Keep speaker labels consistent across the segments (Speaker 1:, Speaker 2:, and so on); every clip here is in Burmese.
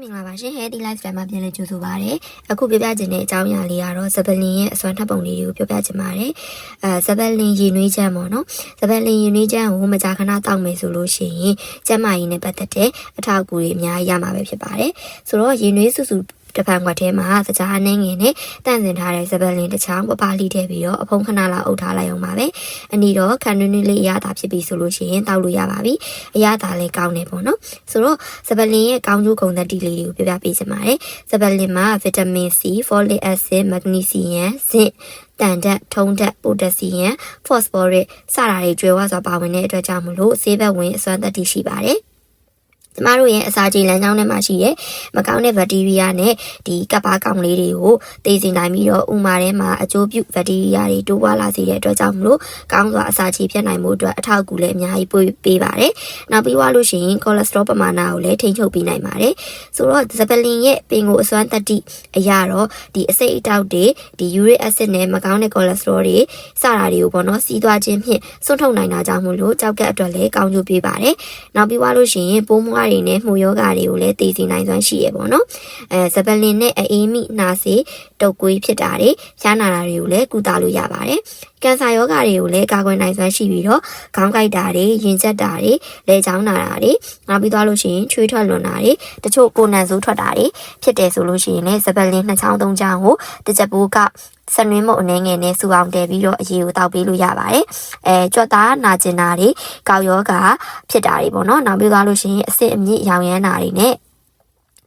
Speaker 1: မင်္ဂလာပါရှင် Healthy Lifestyle မှာပြန်လည်ကြိုဆိုပါရစေ။အခုပြောပြခြင်းတဲ့အကြောင်းအရာလေးကတော့ဇပလင်ရဲ့အစွမ်းထပ်ပုံလေးတွေကိုပြောပြခြင်းပါတယ်။အဲဇပလင်ရည်နွေးချမ်းပေါ့နော်။ဇပလင်ရည်နွေးချမ်းကိုမကြာခဏတောက်မယ်ဆိုလို့ရှိရင်ကျန်းမာရေးနဲ့ပတ်သက်တဲ့အထောက်အကူတွေအများကြီးရမှာပဲဖြစ်ပါတယ်။ဆိုတော့ရည်နွေးစုစု တစ်ဖန်ခွက်ထဲမှာစကြားအနှင်းငင်နဲ့တန့်စင်ထားတဲ့ဇပလင်တစ်ချောင်းပပလိထည့်ပြီးတော့အဖုံးခဏလောက်အုပ်ထားလိုက်အောင်ပါပဲ။အနီတော့ခန္ဓာနည်းလေးအရသာဖြစ်ပြီဆိုလို့ရှိရင်တောက်လို့ရပါပြီ။အရသာလည်းကောင်းတယ်ပေါ့နော်။ဆိုတော့ဇပလင်ရဲ့ကောင်းကျိုးဂုဏ်သတ္တိလေးတွေကိုပြပြပေးချင်ပါတယ်။ဇပလင်မှာဗီတာမင် C, folic acid, magnesium, zinc တန်ဓာတ်ထုံးဓာတ်ပိုတက်ဆီယမ်ဖော့စဖောရစ်စတာတွေကျွဲဝစွာပါဝင်တဲ့အတွက်ကြောင့်မလို့ဆေးဘက်ဝင်အစွမ်းသတ္တိရှိပါတယ် ကျမတို့ရဲ့အစာကြေလမ်းကြောင်းထဲမှာရှိတဲ့မကောင်းတဲ့ဘက်တီးရီးယားနဲ့ဒီကပ်ပါကောင်လေးတွေကိုသိစေနိုင်ပြီးတော့ဥမာထဲမှာအကျိုးပြုဘက်တီးရီးယားတွေတိုးပွားလာစေတဲ့အတွက်ကြောင့်မလို့ကောင်းစွာအစာကြေဖြတ်နိုင်မှုအတွက်အထောက်အကူလည်းအများကြီးပေးပေးပါတယ်။နောက်ပြီးွားလို့ရှိရင်ကိုလက်စထရောပမာဏကိုလည်းထိန်းချုပ်ပေးနိုင်ပါတယ်။ဆိုတော့ဇပလင်ရဲ့ပင်ကိုအစွမ်းတက်တိအရာတော့ဒီအစိတ်အတောက်တွေဒီယူရစ်အက်ဆစ်နဲ့မကောင်းတဲ့ကိုလက်စထရောတွေစတာတွေကိုပေါ့နော်စီးသွားခြင်းဖြင့်စွန့်ထုတ်နိုင်တာကြောင့်မို့လို့ကြောက်ကက်အတွက်လည်းကောင်းကျိုးပေးပါတယ်။နောက်ပြီးွားလို့ရှိရင်ပိုးမွားတွေနဲ့မှုယောဂါတွေကိုလည်းသိစေနိုင်စွမ်းရှိရပေါ့နော်အဲဇပလင်နဲ့အေးမိနှာစေ တုပ်ကွေးဖြစ်တာတွေရှားနာတာတွေကိုလည်းကုသလို့ရပါတယ်ကင်ဆာယောဂါတွေကိုလည်းကာကွယ်နိုင်စွမ်းရှိပြီးတော့ခေါင်းကိုက်တာတွေရင်ကျက်တာတွေလဲချောင်းနာတာတွေနောက်ပြီးသွားလို့ရှိရင်ချွေးထွက်လွန်တာတွေတချို့ကိုနံဆိုးထွက်တာတွေဖြစ်တယ်ဆိုလို့ရှိရင်လည်းဇပလင်နှစ်ချောင်းသုံးချောင်းကိုတစ်ချက်ပိုးကဆနွင်းမုတ်အနေငယ်နဲ့စူအောင်တဲပြီးတော့အရေးကိုတောက်ပေးလို့ရပါတယ်။အဲကြွက်သားနာကျင်တာတွေကောက်ယောဂဖြစ်တာတွေပေါ့နော်။နောက်ပြီးသွားလို့ရှိရင်အစစ်အမြစ်ရောင်ရမ်းတာတွေနဲ့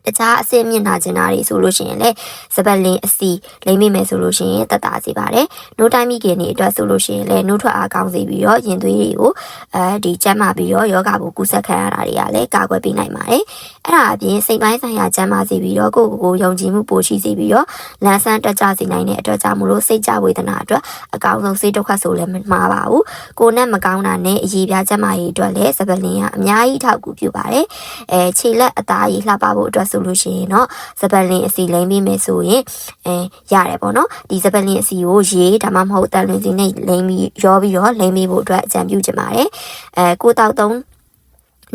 Speaker 1: တခြားအစစ်မြင့်နာကျင်တာတွေဆိုလို့ရှိရင်လည်းစပတ်လင်းအစီလိမ့်မိမယ်ဆိုလို့ရှိရင်တက်တာစေပါတယ်။နိုးတိုင်းမိခင်တွေအတွက်ဆိုလို့ရှိရင်လည်းနိုးထွက်အားကောင်းစေပြီးတော့ရင်သွေးတွေကိုအဲဒီကျန်းမာပြီးတော့ယောဂကိုကူးစက်ခံရတာတွေကလည်းကာကွယ်ပေးနိုင်ပါတယ်။အဲ့ဒါအပြင်စိတ်ပိုင်းဆိုင်ရာကျန်းမာစေပြီးတော့ကိုယ့်ကိုယ်ကိုယုံကြည်မှုပိုရှိစေပြီးတော့လန်းဆန်းတက်ကြစေနိုင်တဲ့အတွက်ကြောင့်မလို့စိတ်ကြဝေဒနာအတွက်အကောင်းဆုံးစိတ်ဒုက္ခဆိုလည်းမမှားပါဘူး။ကိုယ်နဲ့မကောင်းတာနဲ့အရေးပြားကျန်းမာရေးအတွက်လည်းစပတ်လင်းကအများကြီးထောက်ကူပြုပါတယ်။အဲခြေလက်အသားရည်လှပဖို့အတွက်ဆိုလို့ရှိရင်တော့စပတ်လင်းအစီလိမ့်ပြီးမယ်ဆိုရင်အဲရတယ်ပေါ့နော်ဒီစပတ်လင်းအစီကိုရေဒါမှမဟုတ်တန်လွင်စီနဲ့လိမ့်ပြီးရောပြီးတော့လိမ့်ပြီးဖို့အတွက်အကြံပြုချင်ပါတယ်အဲကိုတောက်သုံး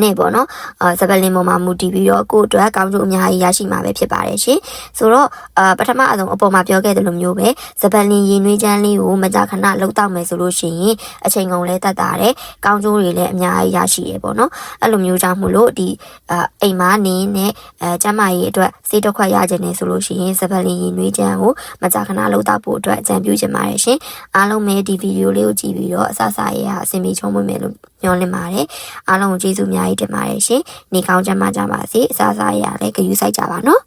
Speaker 1: နဲ့ပေါ့နော်အာဇပလင်ပေါ်မှာမူတည်ပြီးတော့ကိုယ့်အတွက်ကောင်းကျိုးအများကြီးရရှိမှာပဲဖြစ်ပါတယ်ရှင်ဆိုတော့အာပထမအဆုံးအပေါ်မှာပြောခဲ့သလိုမျိုးပဲဇပလင်ရင်နွေးချမ်းလေးကိုမကြာခဏလှုပ်တောက်မယ်ဆိုလို့ရှိရင်အချိန်ကုန်လဲတတ်တာတယ်ကောင်းကျိုးတွေလည်းအများကြီးရရှိရပေါ့နော်အဲ့လိုမျိုးကြောင့်မို့လို့ဒီအာအိမ်မှာနေနဲ့အဲကျမကြီးအတွက်စေးတစ်ခွက်ရခြင်းနေဆိုလို့ရှိရင်ဇပလင်ရင်နွေးချမ်းကိုမကြာခဏလှုပ်တောက်ဖို့အတွက်အကြံပြုချင်ပါတယ်ရှင်အားလုံးပဲဒီဗီဒီယိုလေးကိုကြည့်ပြီးတော့အဆအစာရေးအဆင်ပြေချုံးမွေ့မယ်လို့ညွှန်လင့်ပါတယ်အားလုံးကိုကျေးဇူးအများကြီးတင်ပါတယ်ရှင်နေကောင်းကြမှာကြပါစေအစားအစာရလည်းဂရုစိုက်ကြပါနော်